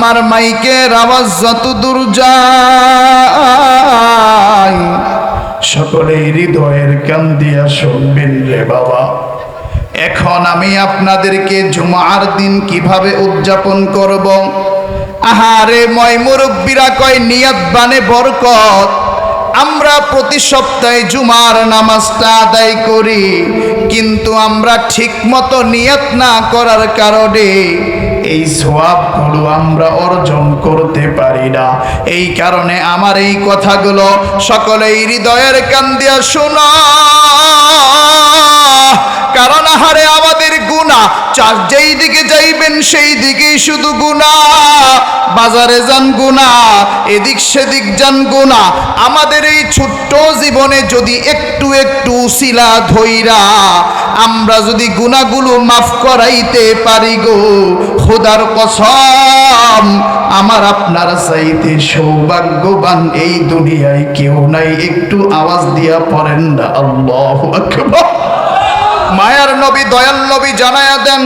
আমার মাইকের আওয়াজ যত দূর যায়। সকলে হৃদয়ের কান দিয়া শুনবেন রে বাবা। এখন আমি আপনাদেরকে জুমার দিন কীভাবে উদযাপন করব? আহারে, ময় মুরব্বীরা কয়, নিয়াত বানে বরকত। আমরা প্রতি সপ্তাহে জুমার নামাজটা আদায় করি, কিন্তু আমরা ঠিক মতো নিয়ত না করার কারণে এই সোয়াবগুলো আমরা অর্জন করতে পারি না। এই কারণে আমার এই কথাগুলো সকলেই হৃদয়ের কান দিয়া শোনা কারণ আহারে আমাদের গুণা চার যেই দিকে যাইবেন, সেই দিকেই শুধু গুণা। বাজারে যান গুণা, এদিক সেদিক যান গুণা। আমাদের এই ছোট্ট জীবনে যদি একটু একটু শিলা ধইরা, আমরা যদি গুণাগুলো মাফ করাইতে পারি গো, খোদার কসম, আমার আপনার চাইতে সৌভাগ্যবান এই দুনিয়ায় কেউ নাই। একটু আওয়াজ দিয়া পড়েন না, আল্লাহ আকবার। মায়ার নবী, দয়াল নবী জানায়া দেন,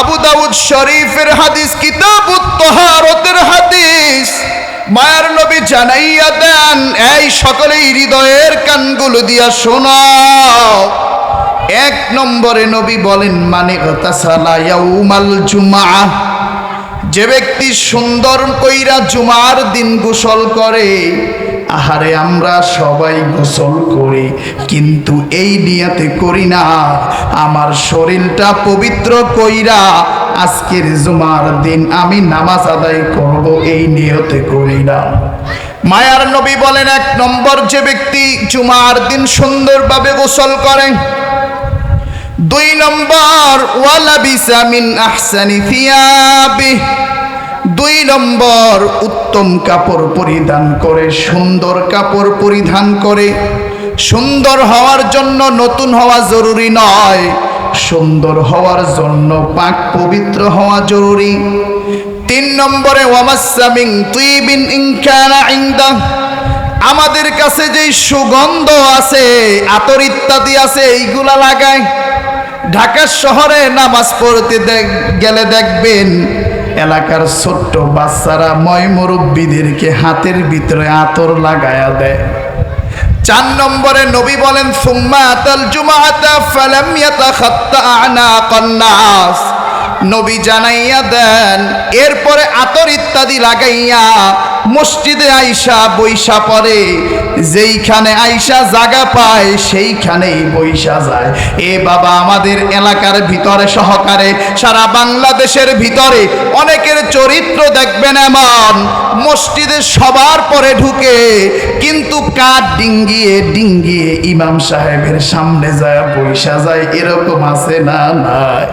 আবু দাউদ শরীফের হাদিস, কিতাবুত তহারতের হাদিস। মায়ার নবী জানাইয়া দেন, এই সকলেই হৃদয়ের কানগুলো দিয়া শোনাও এক নম্বরে নবী বলেন মানে জুমআ। যে ব্যক্তি সুন্দর কইরা জুমার দিন গোসল করে আহারে, আমরা সবাই গোসল করি, কিন্তু এই নিয়াতে করি না। আমার শরীরটা পবিত্র কইরা আজকের জুমার দিন আমি নামাজ আদায় করব, এই নিয়তে করি না। মায়ার নবী বলেন, এক নম্বর যে ব্যক্তি জুমার দিন সুন্দরভাবে গোসল করেন দুই নম্বর, ওয়ালাবিসা মিন আহসানি থিয়াবি দুই নম্বর, উত্তম কাপড় পরিধান করে, সুন্দর কাপড় পরিধান করে। সুন্দর হওয়ার জন্য নতুন হওয়া জরুরি নয়। সুন্দর হওয়ার জন্য পাক পবিত্র হওয়া জরুরি। তিন নম্বরে, ওয়ামাসামিং তুই বিন ইনকানা ইনদা। আমাদের কাছে যেই সুগন্ধ আছে, আতর ইত্যাদি আছে, এইগুলা লাগায়। ঢাকা শহরে নামাজ পড়তে গেলে দেখবেন এলাকার ছোট্ট বাচ্চারা ময় মুরব্বীদেরকে হাতের ভিতরে আতর লাগায়া দেয়। চার নম্বরে নবী বলেন নবী জানাইয়া দেন, এরপরে আতর ইত্যাদি লাগাইয়া মসজিদে আইসা বৈশা পরে, যেইখানে আইসা জাগা পায়, সেইখানেই বৈশা যায়। এ বাবা, আমাদের এলাকার ভিতরে সহকারে, সারা বাংলাদেশের ভিতরে অনেকের চরিত্র দেখবেন এমন, মসজিদে সবার পরে ঢুকে, কিন্তু কাঠ ডিঙ্গিয়ে ডিঙ্গিয়ে ইমাম সাহেবের সামনে যায়, বৈশা যায়, এরকম আছে না নাই?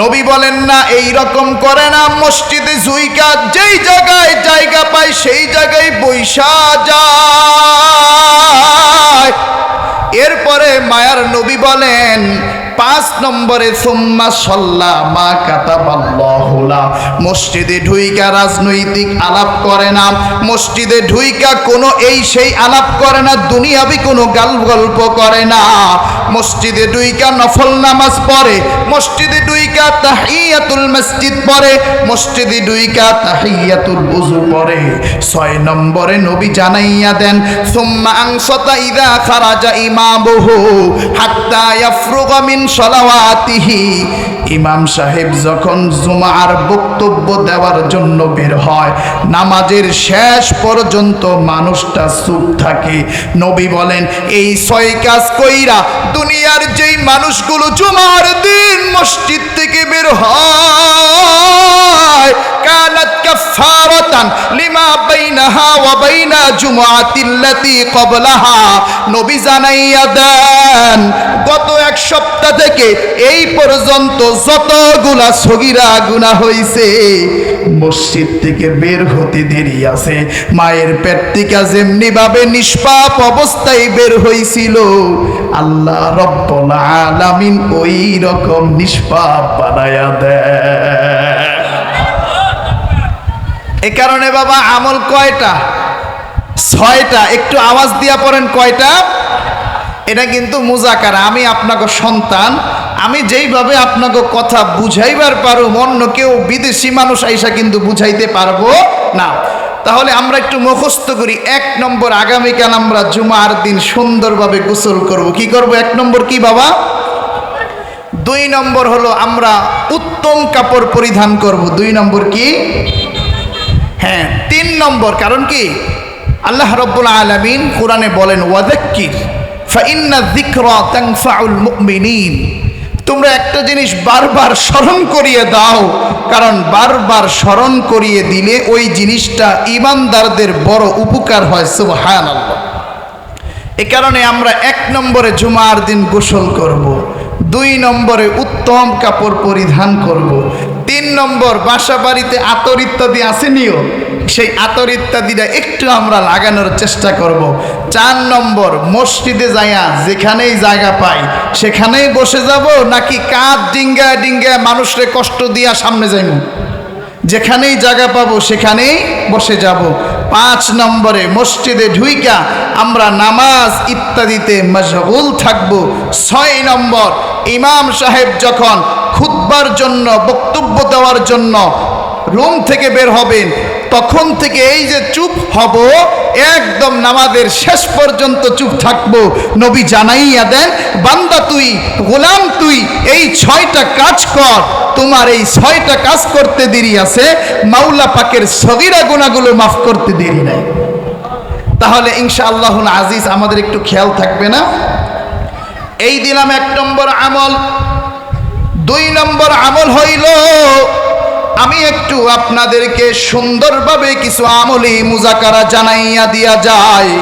নবী বলেন, না এই রকম করে না। মসজিদে জুইকা যেই জায়গায় জায়গা পায়, সেই জায়গায় বৈশা যায়। এরপরে মায়ার নবী বলেন পাঁচ নম্বরে, সোম্মা সল্লা মা কাতাবাল্লাহুলা মসজিদে ঢুইকা রাজনৈতিক আলাপ করে না। মসজিদে ঢুইকা কোনো এই সেই আলাপ করে না, দুনিয়াবি কোনো গাল গল্প করে না। মসজিদে ঢুইকা নফল নামাজ পড়ে, মসজিদে ঢুইকা তাহিয়াতুল মসজিদ পড়ে, মসজিদে ঢুইকা তাহিয়াতুল উজু পড়ে। ছয় নম্বরে নবী জানাইয়া দেন, সুম্মা আংসতা ইদা খারাজা ইমামুহু হাত্তা ইয়াফরুগা মিন সলাওয়াতিহি। ইমাম সাহেব যখন জুমার বক্তব্য দেওয়ার জন্য বের হয়, নামাজের শেষ পর্যন্ত মানুষটা চুপ থাকে। নবী বলেন, এই ছয় কাজ কইরা দুনিয়ার যেই মানুষগুলো জুমার দিন মসজিদ থেকে বের হয়, কানাত কাফারাতান লিমা বাইনাহা ওয়া বাইনা জুমআতিল্লাতি ক্বাবলাহা। নবী জানাইয়া দেন, গত এক সপ্তাহ থেকে এই পর্যন্ত যতগুলা সগীরা গুনাহ হইছে, মসজিদ থেকে বের হতে দেরি আছে। মায়ের পেট থেকে যেমনি ভাবে নিষ্পাপ অবস্থায় বের হইছিল, আল্লাহ রব্বুল আলামিন ওই রকম নিষ্পাপ বানায়া দেয়। এ কারণে বাবা, আমল কয়টা? ছয়টা। একটু আওয়াজ দিয়া পড়েন, কয়টা? এটা কিন্তু মুজাকার, আমি আপনাকে সন্তান, আমি যেইভাবে আপনাকে কথা বুঝাইবার পারো অন্য কেউ বিদেশি মানুষ আইসা কিন্তু বুঝাইতে পারব না। তাহলে আমরা একটু মুখস্থ করি, এক নম্বর আগামীকাল আমরা জুমার দিন সুন্দরভাবে গোসল করব। কি করব এক নম্বর কি বাবা? দুই নম্বর হলো আমরা উত্তম কাপড় পরিধান করব। দুই নম্বর কি? হ্যাঁ তিন নম্বর, কারণ কি? আল্লাহ রব্বুল আলমিন কোরআনে বলেন, ওয়াদাক্কির। তোমরা একটা জিনিস বারবার স্মরণ করিয়ে দাও, কারণ বারবার স্মরণ করিয়ে দিলে ওই জিনিসটা ইমানদারদের বড় উপকার হয়, সুবহানাল্লাহ এ কারণে আমরা এক নম্বরে জুমার দিন গোসল করব। দুই নম্বরে উত্তম কাপড় পরিধান করব। তিন নম্বর বাসা বাড়িতে আতর ইত্যাদি আসেনিও সেই আতর ইত্যাদিটা একটু আমরা লাগানোর চেষ্টা করব। চার নম্বর, মসজিদে যাইয়া যেখানেই জায়গা পাই, সেখানেই বসে যাব নাকি কাঁধ ডিঙ্গা ডিঙ্গা মানুষরে কষ্ট দিয়া সামনে যাইব যেখানেই জায়গা পাবো, সেখানেই বসে যাব। পাঁচ নম্বরে, মসজিদে ঢুইকা আমরা নামাজ ইত্যাদিতে মশগুল থাকব। ছয় নম্বর, ইমাম সাহেব যখন খুতবার জন্য, বক্তব্য দেওয়ার জন্য রুম থেকে বের হবেন তখন থেকে এই যে চুপ হব, একদম নামাজের শেষ পর্যন্ত চুপ থাকব। নবী জানাইয়া দেন, বান্দা তুই, গোলাম তুই, এই ছয়টা কাজ কর। তোমার এই ছয়টা কাজ করতে দেরি আছে, মাওলা পাকের সগিরা গুণাগুলো মাফ করতে দেরি নাই। তাহলে ইনশা আল্লাহ আজিজ, আমাদের একটু খেয়াল থাকবে না? এই দিলাম এক নম্বর আমল। দুই নম্বর আমল হইল আমি একটু আপনাদেরকে সুন্দরভাবে কিছু আমলি মুজাকারা জানাইয়া দিয়া যায়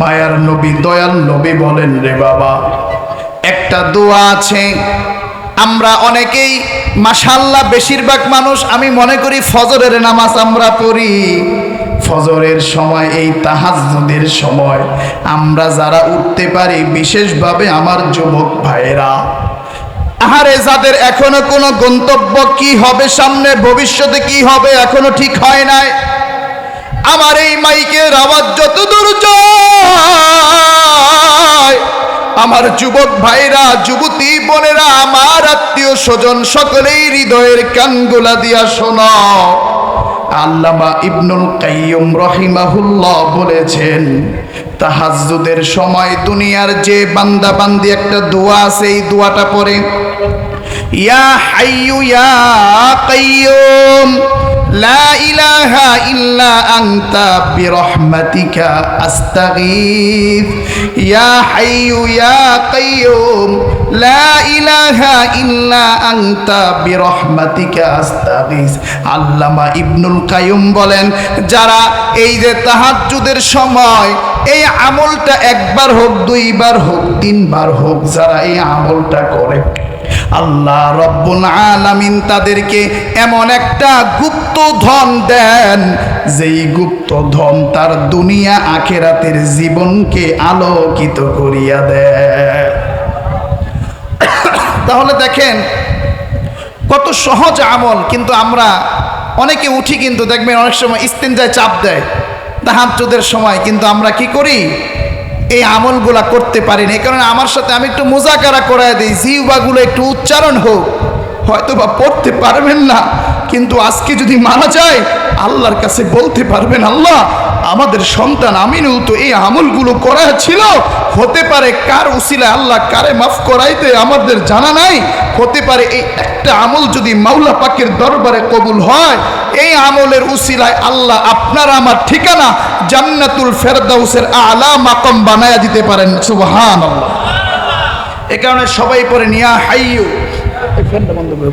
মায়ার নবী, দয়াল নবী বলেন রে বাবা, একটা দোয়া আছে। আমরা অনেকেই মাসাল্লাহ বেশিরভাগ মানুষ, আমি মনে করি ফজরের নামাজ আমরা পড়ি। ফজরের সময়, এই তাহাজ্জুদের সময় আমরা যারা উঠতে পারি, বিশেষভাবে আমার যুবক ভাইয়েরা আহারে যাদের এখনও কোনো গন্তব্য কি হবে, সামনে ভবিষ্যতে কি হবে এখনও ঠিক হয় নাই। আমার এই মাইকের আওয়াজ যত দূর আমার যুবক ভাইরা, যুবতী বোনেরা, আমার আত্মীয় স্বজন, সকলেই হৃদয়ের কানগুলা দিয়া শোনা। আল্লামা ইবনুল কাইয়ুম রহিমাহুল্লাহ বলেছেন, তাহাজ্জুদের সময় দুনিয়ার যে বান্দা বান্দি একটা দোয়া আছে, এই দোয়াটা পড়ে, ইয়া হাইয়ু ইয়া কাইয়ুম لا إله إلا أنت برحمتك أستغيث يا حي يا قيوم لا إله إلا أنت برحمتك أستغيث আল্লামা ইবনুল কাইয়ুম বলেন যারা এই যে তাহাজ্জুদের সময় এই আমলটা একবার হোক দুইবার হোক তিনবার হোক যারা এই আমলটা করে আল্লাহ রব্বুল আলামিন তাদেরকে এমন একটা গুপ্ত ধন দেন। যেই গুপ্ত ধন তার দুনিয়া আখেরাতের জীবনকে আলোকিত করিয়া দেয়। তাহলে দেখেন, কত সহজ আমল, কিন্তু আমরা অনেকে উঠি কিন্তু দেখবেন অনেক সময় ইস্তেঞ্জায় চাপ দেয়, তাহাজ্জুদের সময়, কিন্তু আমরা কি করি? এই আমলগুলা করতে পারি না। এই কারণে আমার সাথে আমি একটু মোজাকারা করাই দিই, জিহবাগুলো একটু উচ্চারণ হোক। হয়তো বা পড়তে পারবেন না। কিন্তু আজকে যদি মারা যায়, আল্লাহর কাছে বলতে পারবেন, আল্লাহ, আমাদের সন্তান আমিনুল তো এই আমলগুলো করা ছিল। হতে পারে কার উসিলায় আল্লাহ কারে মাফ করাইতে আমাদের জানা নাই। হতে পারে এই একটা আমল যদি মাওলা পাকের দরবারে কবুল হয়, এই আমলের উসিলায় আল্লাহ আপনার আমার ঠিকানা জান্নাতুল ফেরদাউসের আলা মাকম বানায়া দিতে পারেন। সুবহান এ কারণে সবাই পরে নিয়া হাইয়ু। ফ্যানটা বন্ধ করো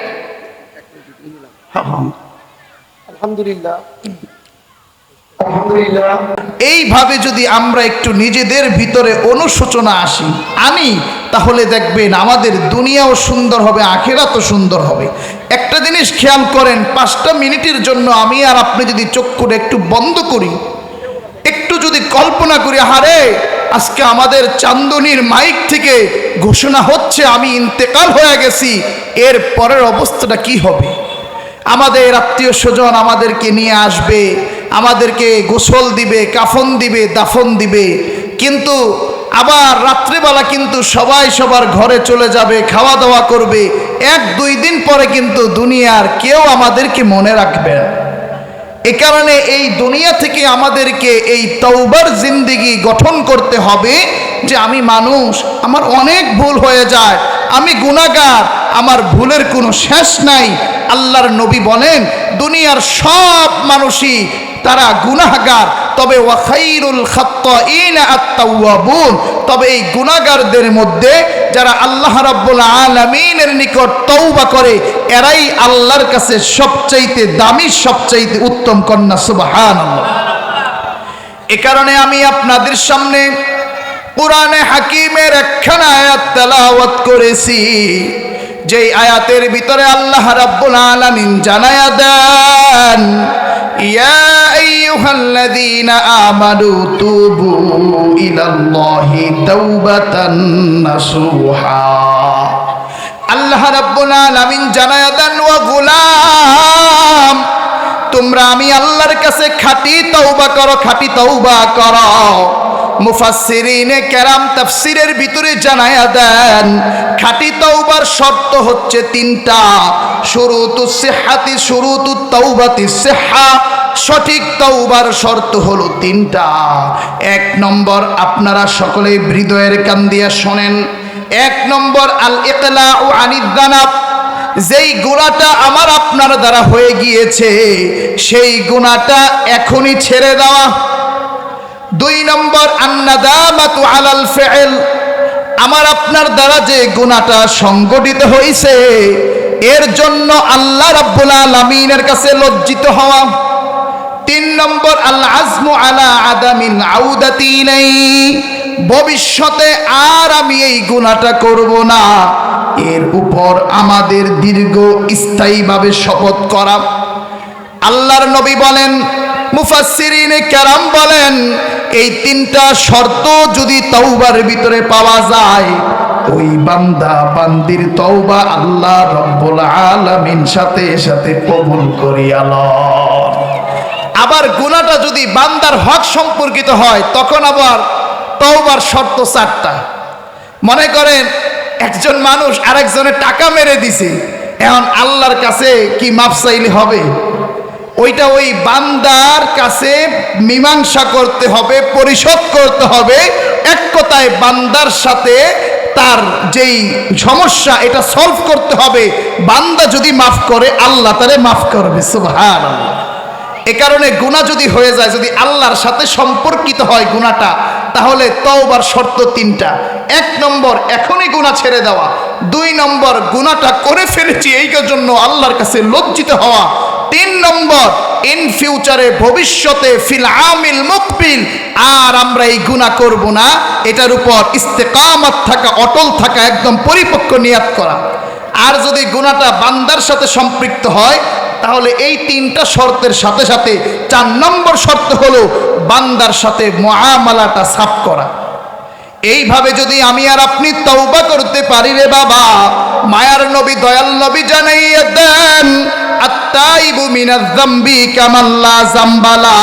আলহামদুলিল্লাহ। এইভাবে যদি আমরা একটু নিজেদের ভিতরে অনুশোচনা আসি আনি তাহলে দেখবেন আমাদের দুনিয়াও সুন্দর হবে আখেরাতও সুন্দর হবে। একটা জিনিস খেয়াল করেন পাঁচটা মিনিটের জন্য আমি আর আপনি যদি চক্ষুটা একটু বন্ধ করি একটু যদি কল্পনা করি হারে আজকে আমাদের চান্দনির মাইক থেকে ঘোষণা হচ্ছে আমি ইন্তেকাল হয়ে গেছি এর পরের অবস্থাটা কি হবে? আমাদের আত্মীয় স্বজন আমাদেরকে নিয়ে আসবে, আমাদেরকে গোসল দিবে, কাফন দিবে, দাফন দিবে। কিন্তু আবার রাত্রেবেলা কিন্তু সবাই সবার ঘরে চলে যাবে খাওয়া দাওয়া করবে। এক, দুই দিন পরে কিন্তু দুনিয়ার কেউ আমাদেরকে মনে রাখবে এ কারণে এই দুনিয়া থেকে আমাদেরকে এই তৌবার জিন্দিগি গঠন করতে হবে যে আমি মানুষ, আমার অনেক ভুল হয়ে যায়। আমি গুণাগার আমার ভুলের কোনো শেষ নাই। আল্লাহর নবী বলেন, দুনিয়ার সব মানুষই তারা গুনাহগার। তবে ওয়াখাইরুল আত-তাওয়াবুন। তবে এই গুনাহগারদের মধ্যে যারা আল্লাহ রাব্বুল আলামিনের নিকট তৌবা করে, এরাই আল্লাহর কাছে সবচাইতে দামি, সবচাইতে উত্তম কন্যা, সুবহানাল্লাহ। এ কারণে আমি আপনাদের সামনে কোরআনে হাকিমের একখানা আয়াত তেলাওয়াত করেছি, যেই আয়াতের ভিতরে আল্লাহ রাব্বুল আলামিন জানায়া দেন, ইয়া আইয়ুহাল্লাযীনা আমানু তুবু ইলাল্লাহি তাওবাতান নাসুহা। আল্লাহ রাব্বুল আলামিন জানায়া দেন ওয়া গোলাম, তোমরা আমি আল্লাহর কাছে খাঁটি তওবা করো, খাঁটি তওবা করো। মুফাসসিরিনে কেরাম তাফসিরের ভিতরে জানায়া দেন, খাঁটি তওবার শর্ত হচ্ছে তিনটা। শুরুতু সিহাতি, শুরুতু তওবাতি সিহা। সঠিক তওবার শর্ত হলো তিনটা। এক নম্বর, আপনারা সকলে হৃদয়ের কান দিয়া শোনেন। এক নম্বর আল ইকলা ও আনিদানাব যেই গুণাটা আমার আপনার দ্বারা হয়ে গিয়েছে, সেই গুণাটা এখনই ছেড়ে দেওয়া। দুই নম্বর আলাল ফেল। আমার আপনার দ্বারা যে গুণাটা সংগঠিত হয়েছে এর জন্য আল্লাহ রাব্বুল আলামিনের কাছে লজ্জিত হওয়া। তিন নম্বর, আল আজমু আলা আদামিন আউদাতি নেই ভবিষ্যতে আর আমি এই গুণাটা করব না। এর উপর আমাদের দীর্ঘ স্থায়ীভাবে শপথ করা। আল্লাহর নবী বলেন মুফাসসিরিনে কেরাম বলেন, এই তিনটা শর্ত যদি তওবার ভিতরে পাওয়া যায়, ওই বান্দা, বান্দির তওবা আল্লাহ রব্বুল আলামিন সাথে সাথে কবুল করিয়া আবার গুনাহটা যদি বান্দার হক সম্পর্কিত হয়, তখন আবার তওবার শর্ত চারটা। মনে করেন, একজন মানুষ আরেকজনের টাকা মেরে দিছে, এখন আল্লাহর কাছে কি মাপ চাইলে হবে? ওইটা ওই বান্দার কাছে মীমাংসা করতে হবে, পরিশোধ করতে হবে। এক কথায় বান্দার সাথে তার যেই সমস্যা, এটা সলভ করতে হবে। বান্দা যদি মাফ করে, আল্লাহ তারে মাফ করবে সুবহান এ কারণে গুণা যদি হয়ে যায়, যদি আল্লাহর সাথে সম্পর্কিত হয় গুণাটা তাহলে তওবার শর্ত তিনটা। এক নম্বর, এখনই গুণা ছেড়ে দেওয়া। দুই নম্বর গুণাটা করে ফেলেছি এই জন্য আল্লাহর কাছে লজ্জিত হওয়া। তিন নম্বর ইন ফিউচারে ভবিষ্যতে ফিল আমিল মুকবিল আর আমরা এই গুণা করব না। এটার উপর ইস্তেকামত থাকা, অটল থাকা, একদম পরিপক্ক নিয়াত করা। আর যদি গুণাটা বান্দার সাথে সম্পৃক্ত হয়, তাহলে এই তিনটা শর্তের সাথে সাথে চার নম্বর শর্ত হলো বান্দার সাথে মহামালাটা সাফ করা। এইভাবে যদি আমি আর আপনি তওবা করতে পারি রে বাবা, মায়ার নবী, দয়াল নবী জানাইয়া দেন, আত্তাইবু মিনাজ যামবি কামাল্লা জাম্বালা।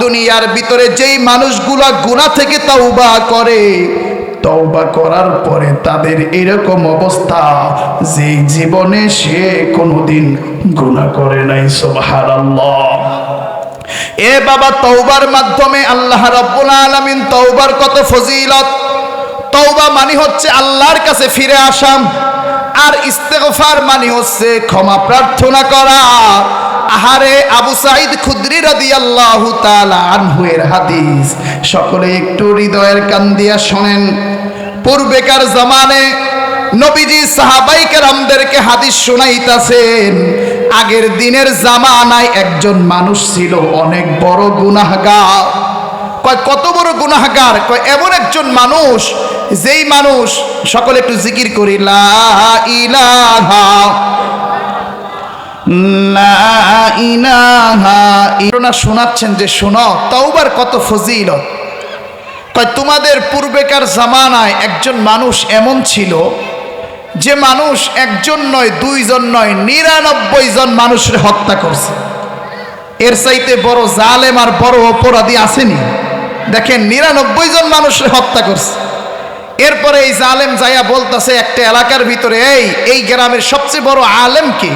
দুনিয়ার ভিতরে যেই মানুষগুলা গুনাহ থেকে তওবা করে, তওবা করার পরে তাদের এরকম অবস্থা যে জীবনে সে কোনোদিন গুনাহ করে নাই, সুবহানাল্লাহ। এ বাবা তৌবার মাধ্যমে আল্লাহ রাব্বুল আলামিন তৌবার কত ফজিলত। তৌবা মানে হচ্ছে আল্লাহর কাছে ফিরে আসাম আর ইস্তেগফার মানে হচ্ছে ক্ষমা প্রার্থনা করা। আহারে আবু সাইদ খুদরি রাদিয়াল্লাহু তাআলা আনহু এর হাদিস। সকলে একটু হৃদয়ের কান দিয়া শোনেন। পূর্বেকার জামানে নবীজি সাহাবাই কেরামদেরকে হাদিস শোনাইতাছেন। আগের দিনের জামানায় একজন মানুষ ছিল, অনেক বড় গুনাহগার। কয়, কত বড় গুনাহগার? কয়, এমন একজন মানুষ, যেই মানুষ সকলে একটু জিকির করি, লা ইলাহা শোনাচ্ছেন যে, শোনো, তওবার কত ফজিলত। কয়, তোমাদের পূর্বেকার জামানায় একজন মানুষ এমন ছিল যে মানুষ একজন নয়, দুইজন নয়, নিরানব্বই জন মানুষের হত্যা করছে। এর চাইতে বড় জালেম আর বড় অপরাধী আসেনি। দেখেন, নিরানব্বই জন মানুষের হত্যা করছে। এরপরে এই জালেম যাইয়া বলতেছে, একটা এলাকার ভিতরে, এই এই গ্রামের সবচেয়ে বড় আলেম কি?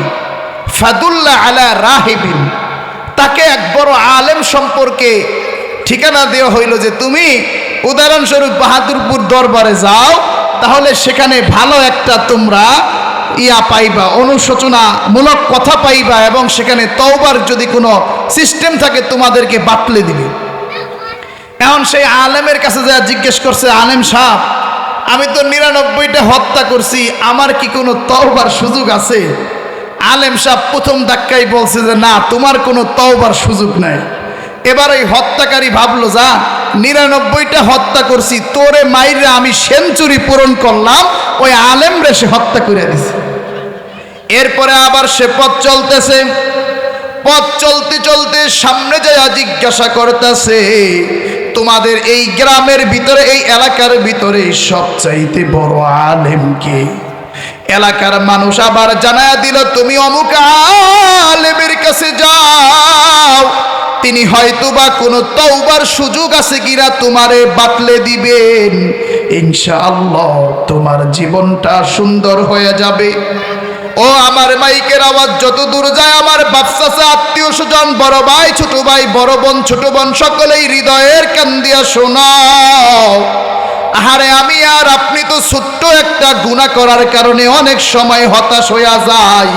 ফাদুল্লাহ আলা রাহিবিন। তাকে এক বড় আলেম সম্পর্কে ঠিকানা দেওয়া হইল যে, তুমি উদাহরণস্বরূপ বাহাদুরপুর দরবারে যাও তাহলে সেখানে ভালো একটা তোমরা ইয়া পাইবা, অনুশোচনামূলক কথা পাইবা এবং সেখানে তওবার যদি কোনো সিস্টেম থাকে তোমাদেরকে বাতলে দিবে। এখন সেই আলেমের কাছে যা জিজ্ঞেস করছে, আলেম সাহ আমি তো নিরানব্বইটা হত্যা করছি, আমার কি কোনো তওবার সুযোগ আছে? আলেম সাহ প্রথম ধাক্কাই বলছে যে, না, তোমার কোনো তওবার সুযোগ নাই। এবার ওই হত্যাকারী ভাবলো যা নিরানব্বইটা হত্যা করছি, তোরে মাইরে আমি সেঞ্চুরি পূরণ করলাম, ওই আলেম রে সে হত্যা করে দিছে। এরপরে আবার সে পথ চলতেছে, পথ চলতে চলতে সামনে যায় জিজ্ঞাসা করতেছে, তোমাদের এই গ্রামের ভিতরে, এই এলাকার ভিতরে সবচাইতে বড় আলেম কে? এলাকার মানুষ আবার জানায় দিল, তুমি অমুক আলেমের কাছে যাও। তিনি হয়তো বা কোনো তৌবার সুযোগ আছে কিনা তোমারে বাতলে দিবেন। ইনশাআল্লাহ তোমার জীবনটা সুন্দর হয়ে যাবে। ও আমার মাইকের আওয়াজ, যত দূর যায় আমার বাপসাসা আত্মীয় স্বজন, বড় ভাই, ছোট ভাই, বড় বোন, ছোট বোন, সকলেই হৃদয়ের কান দিয়া শোনাও। আহারে আমি আর আপনি তো ছোট্ট একটা গুণা করার কারণে অনেক সময় হতাশ হইয়া যায়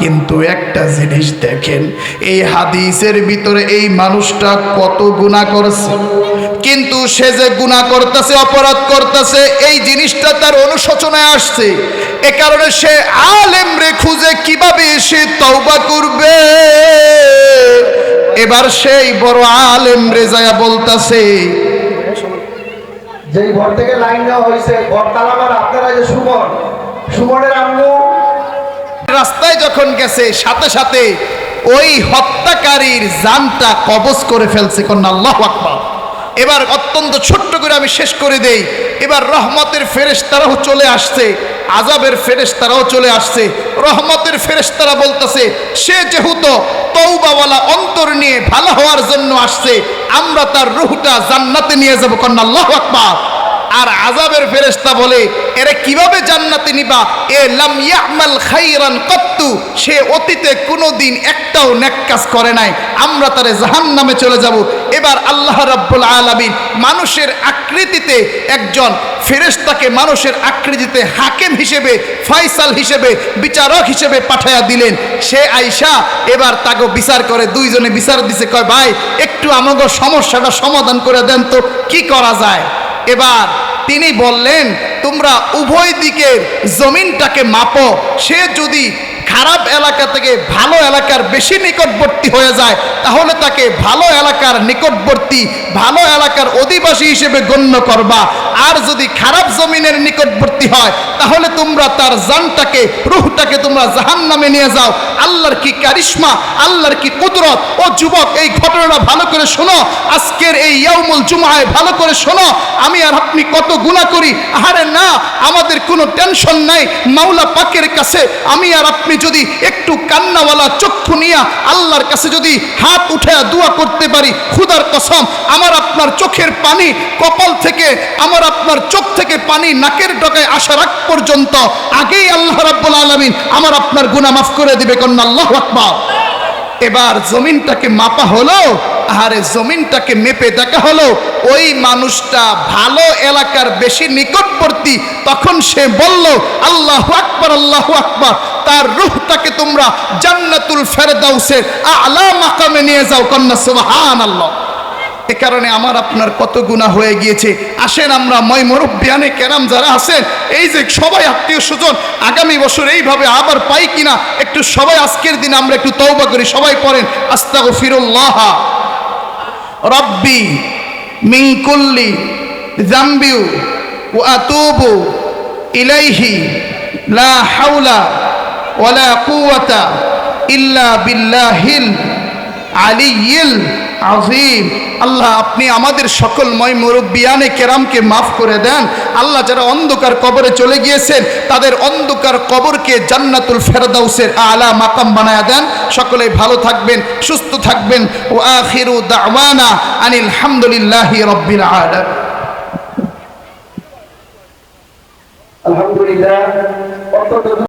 কিন্তু একটা জিনিস দেখেন, এই হাদিসের ভিতরে এই মানুষটা কত গুণা করছে। কিন্তু সে যে গুণা করতেছে, অপরাধ করতেছে, এই জিনিসটা তার অনুশোচনায় আসছে। এ কারণে সে আলেম রে খুঁজে কীভাবে সে তওবা করবে? এবার সেই বড় আলেম রে যায় বলতাছে যেই ঘর থেকে লাইন দেওয়া হয়েছে, ঘর তালাবার আপনারা যে সুমন, সুমনের আম্মু। রাস্তায় যখন গেছে, সাথে সাথে ওই হত্যাকারীর জানটা কবজ করে ফেলছে কন্যা, আল্লাহ আকবার। এবার অত্যন্ত ছোট্ট করে আমি শেষ করে দেই। এবার রহমতের ফেরেশতারাও চলে আসছে আজাবের ফেরেশতারাও চলে আসছে। রহমতের ফেরেশতারা বলতেছে, সে যেহেতু তৌবাওয়ালা অন্তর নিয়ে ভালো হওয়ার জন্য আসছে, আমরা তার রুহটা জান্নাতে নিয়ে যাব কন্যা, আল্লাহ আকবার। আর আজাবের ফেরেশতা বলে, এরে কীভাবে জান্নাতে নিবা? এ লাম ইয়ামাল খাইরান কত্তু, সে অতীতে কোনোদিন একটাও নেক কাজ করে নাই। আমরা তারে জাহান নামে চলে যাব। এবার আল্লাহ রাব্বুল আলামিন মানুষের আকৃতিতে একজন ফেরেশতাকে মানুষের আকৃতিতে হাকেম হিসেবে, ফয়সাল হিসেবে, বিচারক হিসেবে পাঠায়া দিলেন। সে আইসা এবার তাকে বিচার করে, দুইজনে বিচার দিছে। কয়, ভাই, একটু আমাকে সমস্যাটা সমাধান করে দেন তো, কি করা যায়? এবার তিনি বললেন তোমরা উভয় দিকের জমিনটাকে মাপো। সে যদি খারাপ এলাকা থেকে ভালো এলাকার বেশি নিকটবর্তী হয়ে যায়, তাহলে তাকে ভালো এলাকার নিকটবর্তী, ভালো এলাকার অধিবাসী হিসেবে গণ্য করবা। আর যদি খারাপ জমিনের নিকটবর্তী হয়, তাহলে তোমরা তার জানটাকে, রুহটাকে তোমরা জাহান নামে নিয়ে যাও। আল্লাহর কি কারিশমা, আল্লাহর কি কুদরত? ও যুবক, এই ঘটনাটা ভালো করে শোনো। আজকের এই ইয়াউমুল জুমায় ভালো করে শোনো। আমি আর আপনি কত গুণা করি? আরে না, আমাদের কোনো টেনশন নাই। মাওলা পাকের কাছে আমি আর আপনি যদি একটু কান্নাওয়ালা চক্ষু নিয়া আল্লাহর কাছে যদি হাত উঠে দোয়া করতে পারি, খুদার কসম, আমার আপনার চোখের পানি কপাল থেকে, আমার আপনার চোখ থেকে পানি নাকের ডগায় আসার আগ পর্যন্ত আগেই আল্লাহ রাব্বুল আলামিন আমার আপনার গুনাহ মাফ করে দিবে, কন্যা আল্লাহু আকবার। এবার জমিনটাকে মাপা হলো আরে জমিনটাকে মেপে দেখা হলো, ওই মানুষটা ভালো এলাকার বেশি নিকটবর্তী, তখন সে বলল, আল্লাহ আকবার আল্লাহ আকবার। তার রুহটাকে তোমরা জান্নাতুল ফেরদাউসের আলা মাকামে নিয়ে যাও, কন্যা সুবহান আল্লাহ এ কারণে আমার আপনার কত গুণা হয়ে গিয়েছে। আসেন আমরা ময় মুরব্বিয়ানে কেরাম যারা আছেন, এই যে সবাই আত্মীয় স্বজন, আগামী বছর এইভাবে আবার পাই কিনা, একটু সবাই আজকের দিনে আমরা একটু তৌবা করি, সবাই পড়েন, আস্তাগফিরুল্লাহ। রব্বি মিন কুল্লি জাম্বিউ ও আতুবু ইলাইহি লা হাওলা ওয়ালা কুওয়াতা ইল্লা বিল্লাহিল আলিয়িল আজিম আল্লাহ, আপনি আমাদের সকলময় মুরব্বিয়ানে কেরামকে মাফ করে দেন। আল্লাহ, যারা অন্ধকার কবরে চলে গিয়েছেন, তাদের অন্ধকার কবরকে জান্নাতুল ফেরদাউসের আলা মাকাম বানায় দেন। সকলে ভালো থাকবেন, সুস্থ থাকবেন। ও আখিরু দাওয়ানা আনিল হামদুলিল্লাহি রব্বিল আলামিন। আলহামদুলিল্লাহ।